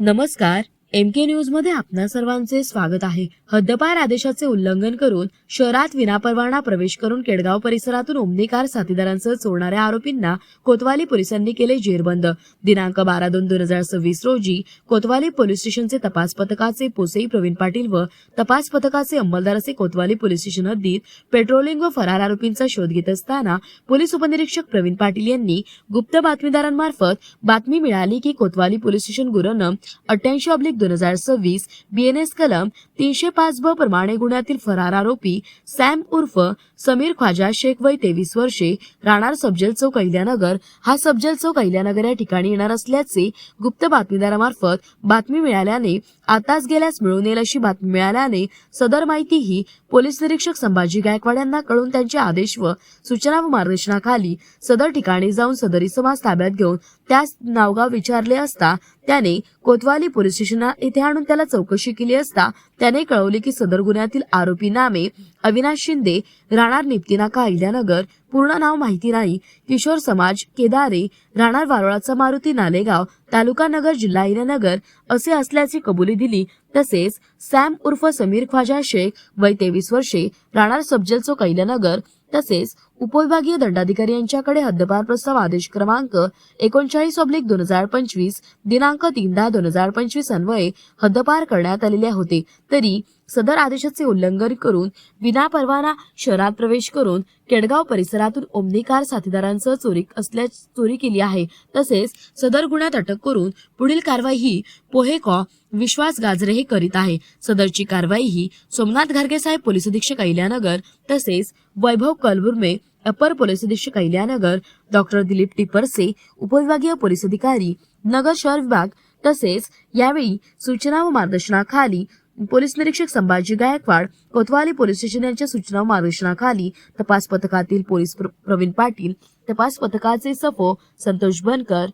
नमस्कार एम के न्यूजमध्ये आपणा सर्वांचे स्वागत आहे. हद्दपार आदेशाचे उल्लंघन करून शहरात विनापरवाना प्रवेश करून केडगाव परिसरातून ओमनी कार साथीदारांसह चोरणाऱ्या आरोपींना कोतवाली पोलिसांनी केले जेरबंद. दिनांक बारा दोन दोन हजार सव्वीस रोजी कोतवाली पोलीस स्टेशनचे तपास पथकाचे पोसई प्रवीण पाटील व तपास पथकाचे अंमलदार असे कोतवाली पोलीस स्टेशन हद्दीत पेट्रोलिंग व फरार आरोपींचा शोध घेत असताना पोलीस उपनिरीक्षक प्रवीण पाटील यांनी गुप्त बातमीदारांमार्फत बातमी मिळाली की कोतवाली पोलीस स्टेशन गुरनं अठ्ठ्याऐंशी अब्लिक दोन हजार सव्वीस बीएनएस कलम तीनशे पाच ब प्रमाणे गुन्ह्यातील फरार आरोपी सॅम उर्फ समीर ख्वाजा शेख वय तेवीस वर्षे राहणार सब्जल चौक अहिल्यानगर. हा सब्जल चौक अहिल्यानगर या ठिकाणी येणार असल्याचे गुप्त बातमीदारामार्फत बातमी मिळाल्याने आताच गेल्यास मिळून येईल अशी बातमी मिळाल्याने सदर माहिती ही पोलीस निरीक्षक संभाजी गायकवाड यांना कळून त्यांचे आदेश व सूचना व मार्गदर्शनाखाली सदर ठिकाणी जाऊन सदरी समाज ताब्यात घेऊन त्यास नावगाव विचारले असता त्याने कोतवाली पोलीस स्टेशन येथे आणून त्याला चौकशी केली असता त्याने कळवले की सदर गुन्ह्यातील आरोपी नामे अविनाश शिंदे राहणार निप्तीनाका अहिल्यानगर पूर्ण नाव माहिती नाही. किशोर समाज केदारे राहणार वारोळाचा मारुती नालेगाव तालुका नगर जिल्हा अहिल्यानगर असे असल्याची कबुली दिली. तसेच सॅम उर्फ समीर ख्वाजा शेख वय तेवीस वर्षे राहणार सब्जल चौक अहिल्यानगर तसेच उपविभागीय दंडाधिकारी यांच्याकडे हद्दपार प्रस्ताव आदेश क्रमांक एकोणचाळीस ऑब्लिक दोन हजार पंचवीस दिनांक तीन दहा दोन हजार पंचवीस अन्वये हद्दपार करण्यात आलेले होते. तरी सदर आदेशाचे उल्लंघन करून विनापरवाना शहरात प्रवेश करून केडगाव परिसरातून ओमनीकार साथीदारांसह चोरी असल्या चोरी केली आहे. तसेच सदर गुन्ह्यात अटक करून पुढील कारवाई ही पोहेकॉ विश्वास गाजरे हे करीत आहे. सदरची कारवाई ही सोमनाथ घारगे साहेब पोलीस अधीक्षक अहिल्यानगर तसेच वैभव कलबुर्मे अपर पोलीस अधीक्षक अहिल्यानगर डॉक्टर दिलीप टिपरसे उपविभागीय पोलीस अधिकारी नगर शहर विभाग तसेच यावेळी सूचना व मार्गदर्शनाखाली पोलीस निरीक्षक संभाजी गायकवाड कोतवाली पोलीस स्टेशन यांच्या सूचना मार्गदर्शनाखाली तपास पथकातील पोलीस प्र- प्रवीण पाटील तपास पथकाचे सफो संतोष बनकर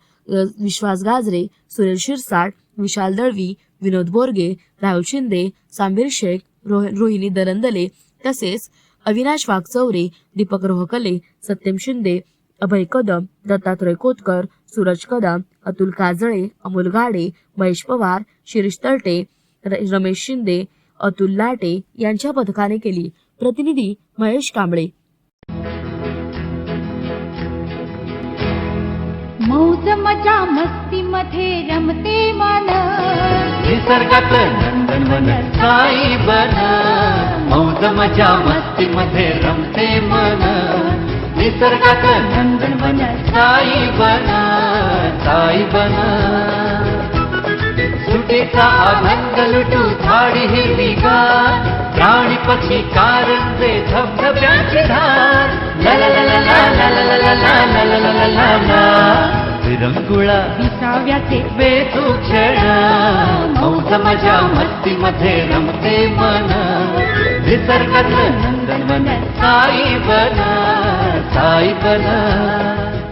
विश्वास गाजरे सुरेल शिरसाट विशाल दळवी विनोद बोरगे राहुल शिंदे सांबीर शेख रोह- रोहिणी दरंदले तसेच अविनाश वाघचौरे दीपक रोहकले सत्यम शिंदे अभय कदम दत्तात्रय कोतकर सूरज कदम अतुल काजळे अमोल गाडे महेश पवार शिरीष तळटे रमेश शिंदे अतुल लाटे यांच्या पथकाने केली. प्रतिनिधी महेश कांबळे. मौज मजा मस्ती मध्ये रमते मन निसर्गात नंदनवन साई बन. मौज मजा मस्ती मध्ये रमते मन निसर्गात नंदनवन साई बन. साई बन. सुटीचा आनंद लुटू झाडी हिरवीगार प्राणी पक्षी कारंजे धबधब्याची धार ला ला ला ला ला ला ला ला ला ला ला ला ला ला विरंगुळा विसाव्याचे बेतू क्षण मौज मजा मस्ती मध्ये रमते मन निसर्गातलं नंदनवन साई बन साई बन